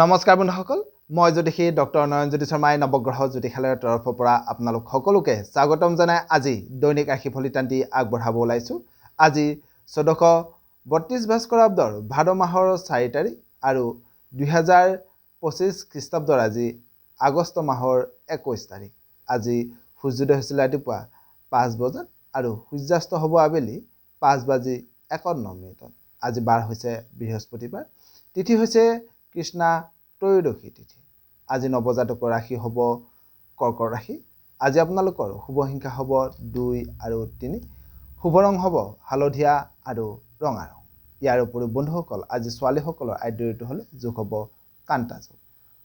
নমস্কাৰ বন্ধুসকল, মই জ্যোতিষী ডক্টৰ নয়নজ্যোতি শৰ্মাই নৱগ্ৰহ জ্যোতিষালয়ৰ তৰফৰ পৰা আপোনালোক সকলোকে স্বাগতম জনাই আজি দৈনিক ৰাশি ফলিতান্তি আগবঢ়াব ওলাইছোঁ। আজি চৈধ্যশ বত্ৰিছ ভাস্কৰাব্দৰ ভাদ মাহৰ চাৰি তাৰিখ আৰু দুহেজাৰ পঁচিছ খ্ৰীষ্টাব্দৰ আজি আগষ্ট মাহৰ একৈছ তাৰিখ। আজি সূৰ্যোদয় হৈছিলে ৰাতিপুৱা পাঁচ বজাত আৰু সূৰ্যাস্ত হ'ব আবেলি পাঁচ বাজি একাৱন্ন মিনিটত। আজি বাৰ হৈছে বৃহস্পতিবাৰ। তিথি হৈছে কৃষ্ণা ত্ৰয়োদশী তিথি। আজি নৱজাতকৰ ৰাশি হ'ব কৰ্কট ৰাশি। আজি আপোনালোকৰ শুভ সংখ্যা হ'ব দুই আৰু তিনি। শুভ ৰং হ'ব হালধীয়া আৰু ৰঙা ৰং। ইয়াৰ উপৰিও বন্ধুসকল আজি ছোৱালীসকলৰ আদ্য ঋতু হ'লে যোগ হ'ব কান্তা যোগ।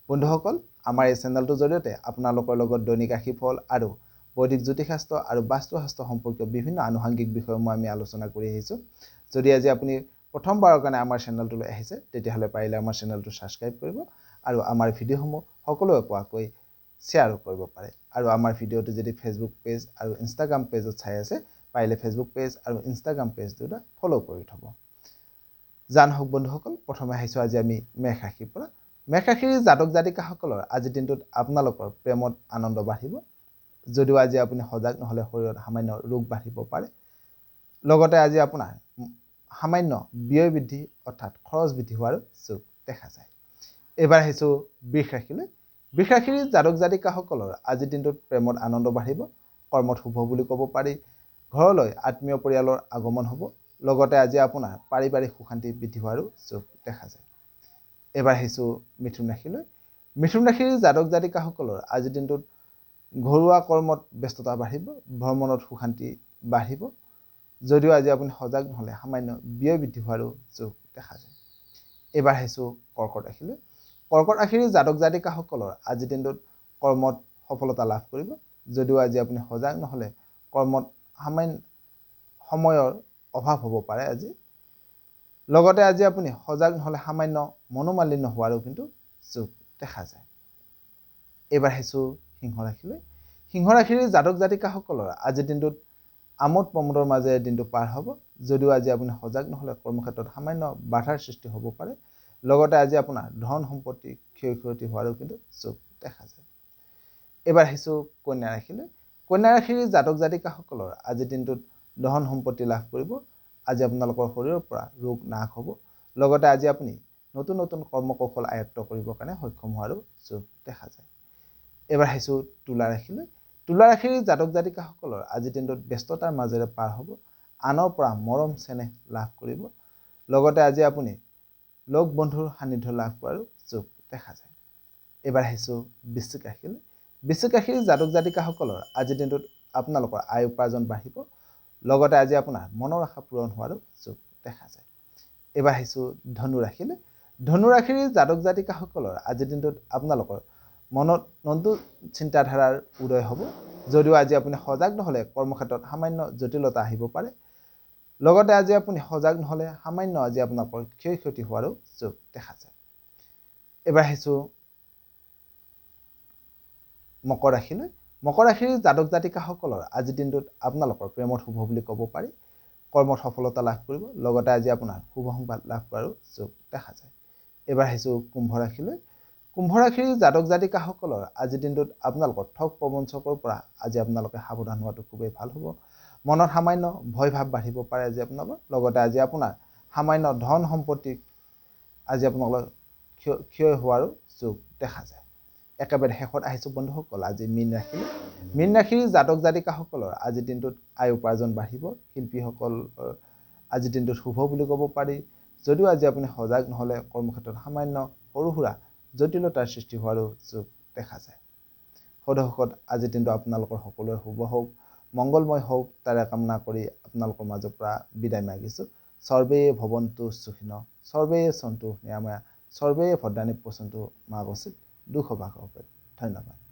বন্ধুসকল আমাৰ এই চেনেলটোৰ জৰিয়তে আপোনালোকৰ লগত দৈনিক ৰাশিফল আৰু বৈদিক জ্যোতিষশাস্ত্ৰ আৰু বাস্তুশাস্ত্ৰ সম্পৰ্কীয় বিভিন্ন আনুষংগিক বিষয়সমূহ আমি আলোচনা কৰি আহিছোঁ। যদি আজি আপুনি প্ৰথমবাৰৰ কাৰণে আমাৰ চেনেলটোলৈ আহিছে তেতিয়াহ'লে পাৰিলে আমাৰ চেনেলটো ছাবস্ক্ৰাইব কৰিব আৰু আমাৰ ভিডিঅ'সমূহ সকলোৱে পোৱাকৈ শ্বেয়াৰো কৰিব পাৰে। আৰু আমাৰ ভিডিঅ'টো যদি ফেচবুক পেজ আৰু ইনষ্টাগ্ৰাম পেজত চাই আছে পাৰিলে ফেচবুক পেজ আৰু ইনষ্টাগ্ৰাম পেজ দুটা ফ'ল' কৰি থ'ব। জান হওক বন্ধুসকল প্ৰথমে আহিছোঁ আজি আমি মেঘ ৰাশিৰ পৰা। মেঘ ৰাশিৰ জাতক জাতিকাসকলৰ আজিৰ দিনটোত আপোনালোকৰ প্ৰেমত আনন্দ বাঢ়িব। যদিও আজি আপুনি সজাগ নহ'লে শৰীৰত সামান্য ৰোগ বাঢ়িব পাৰে। লগতে আজি আপোনাৰ সামান্য ব্যয় বৃদ্ধি অৰ্থাৎ খৰচ বৃদ্ধি হোৱাৰো যোগ দেখা যায়। এইবাৰ আহিছোঁ বৃষ ৰাশিলৈ বৃষ ৰাশিৰ জাতক জাতিকাসকলৰ আজিৰ দিনটোত প্ৰেমত আনন্দ বাঢ়িব কৰ্মত শুভ বুলি ক'ব পাৰি ঘৰলৈ আত্মীয় পৰিয়ালৰ আগমন হ'ব লগতে আজি আপোনাৰ পাৰিবাৰিক সুশান্তি বৃদ্ধি হোৱাৰো যোগ দেখা যায়। এইবাৰ আহিছোঁ মিথুন ৰাশিলৈ। মিথুন ৰাশিৰ জাতক জাতিকাসকলৰ আজিৰ দিনটোত ঘৰুৱা কৰ্মত ব্যস্ততা বাঢ়িব ভ্ৰমণত সুশান্তি বাঢ়িব যদিও আজি আপুনি সজাগ নহ'লে সামান্য ব্যয় বৃদ্ধি হোৱাৰো যোগ দেখা যায়। এইবাৰ আহিছোঁ কৰ্কট ৰাশিলৈ কৰ্কট ৰাশিৰ জাতক জাতিকাসকলৰ আজিৰ দিনটোত কৰ্মত সফলতা লাভ কৰিব। যদিও আজি আপুনি সজাগ নহ'লে কৰ্মত সামান্য সময়ৰ অভাৱ হ'ব পাৰে আজি। লগতে আজি আপুনি সজাগ নহ'লে সামান্য মনোমালিন্য হোৱাৰো কিন্তু যোগ দেখা যায়। এইবাৰ আহিছোঁ সিংহ ৰাশিলৈ। সিংহ ৰাশিৰ জাতক জাতিকাসকলৰ আজিৰ দিনটোত আমোদ প্ৰমোদৰ মাজেৰে দিনটো পাৰ হ'ব। যদিও আজি আপুনি সজাগ নহ'লে কৰ্মক্ষেত্ৰত সামান্য বাধাৰ সৃষ্টি হ'ব পাৰে। লগতে আজি আপোনাৰ ধন সম্পত্তি ক্ষয় ক্ষতি হোৱাৰো কিন্তু যোগ দেখা যায়। এইবাৰ আহিছোঁ কন্যা ৰাশিলৈ কন্যা ৰাশিৰ জাতক জাতিকাসকলৰ আজিৰ দিনটোত ধন সম্পত্তি লাভ কৰিব। আজি আপোনালোকৰ শৰীৰৰ পৰা ৰোগ নাশ হ'ব। লগতে আজি আপুনি নতুন নতুন কৰ্মকৌশল আয়ত্ব কৰিবৰ কাৰণে সক্ষম হোৱাৰো যোগ দেখা যায়। এইবাৰ আহিছোঁ তুলা ৰাশিলৈ তুলা ৰাশিৰ জাতক জাতিকাসকলৰ আজিৰ দিনটোত ব্যস্ততাৰ মাজেৰে পাৰ হ'ব আনৰ পৰা মৰম চেনেহ লাভ কৰিব লগতে আজি আপুনি লগ বন্ধুৰ সান্নিধ্য লাভ কৰাৰো যোগ দেখা যায়। এইবাৰ আহিছোঁ বৃশ্চিক ৰাশিলৈ। বৃশ্চিক ৰাশিৰ জাতক জাতিকাসকলৰ আজিৰ দিনটোত আপোনালোকৰ আয় উপাৰ্জন বাঢ়িব লগতে আজি আপোনাৰ মনৰ আশা পূৰণ হোৱাৰো যোগ দেখা যায়। এইবাৰ আহিছোঁ ধনু ৰাশিলৈ। ধনু ৰাশিৰ জাতক জাতিকাসকলৰ আজিৰ দিনটোত আপোনালোকৰ মনত নতুন চিন্তাধাৰাৰ উদয় হ'ব। যদিও আজি আপুনি সজাগ নহ'লে কৰ্মক্ষেত্ৰত সামান্য জটিলতা আহিব পাৰে। লগতে আজি আপুনি সজাগ নহ'লে সামান্য আজি আপোনালোকৰ ক্ষয় ক্ষতি হোৱাৰো যোগ দেখা যায়। এইবাৰ আহিছোঁ মকৰ ৰাশিলৈ। মকৰ ৰাশিৰ জাতক জাতিকাসকলৰ আজিৰ দিনটোত আপোনালোকৰ প্ৰেমত শুভ বুলি ক'ব পাৰি। কৰ্মত সফলতা লাভ কৰিব। লগতে আজি আপোনাৰ শুভ সংবাদ লাভ কৰাৰো যোগ দেখা যায়। এইবাৰ আহিছোঁ কুম্ভ ৰাশিলৈ। কুম্ভ ৰাশিৰ জাতক জাতিকাসকলৰ আজিৰ দিনটোত আপোনালোকৰ ঠগ প্ৰবঞ্চকৰ পৰা আজি আপোনালোকে সাৱধান হোৱাটো খুবেই ভাল হ'ব। মনত সামান্য ভয় ভাৱ বাঢ়িব পাৰে আজি আপোনালোকৰ। লগতে আজি আপোনাৰ সামান্য ধন সম্পত্তি আজি আপোনালোকৰ ক্ষয় ক্ষয় হোৱাৰো যোগ দেখা যায়। একেবাৰে শেষত আহিছোঁ বন্ধুসকল আজি মীন ৰাশিলৈ। মীন ৰাশিৰ জাতক জাতিকাসকলৰ আজিৰ দিনটোত আয় উপাৰ্জন বাঢ়িব। শিল্পীসকলৰ আজিৰ দিনটোত শুভ বুলি ক'ব পাৰি। যদিও আজি আপুনি সজাগ নহ'লে কৰ্মক্ষেত্ৰত সামান্য সৰু সুৰা জটিলতাৰ সৃষ্টি হোৱাৰো যোগ দেখা যায়। সদশকত আজিৰ দিনটো আপোনালোকৰ সকলোৰে শুভ হওক মংগলময় হওক তাৰে কামনা কৰি আপোনালোকৰ মাজৰ পৰা বিদায় মাগিছোঁ। সৰ্বে ভৱন্তু সুখীন সৰ্বে সন্তু নিৰাময়া সৰ্বে ভদ্ৰাণী পচন্তু মা উচিত দুখ বাস ধন্যবাদ।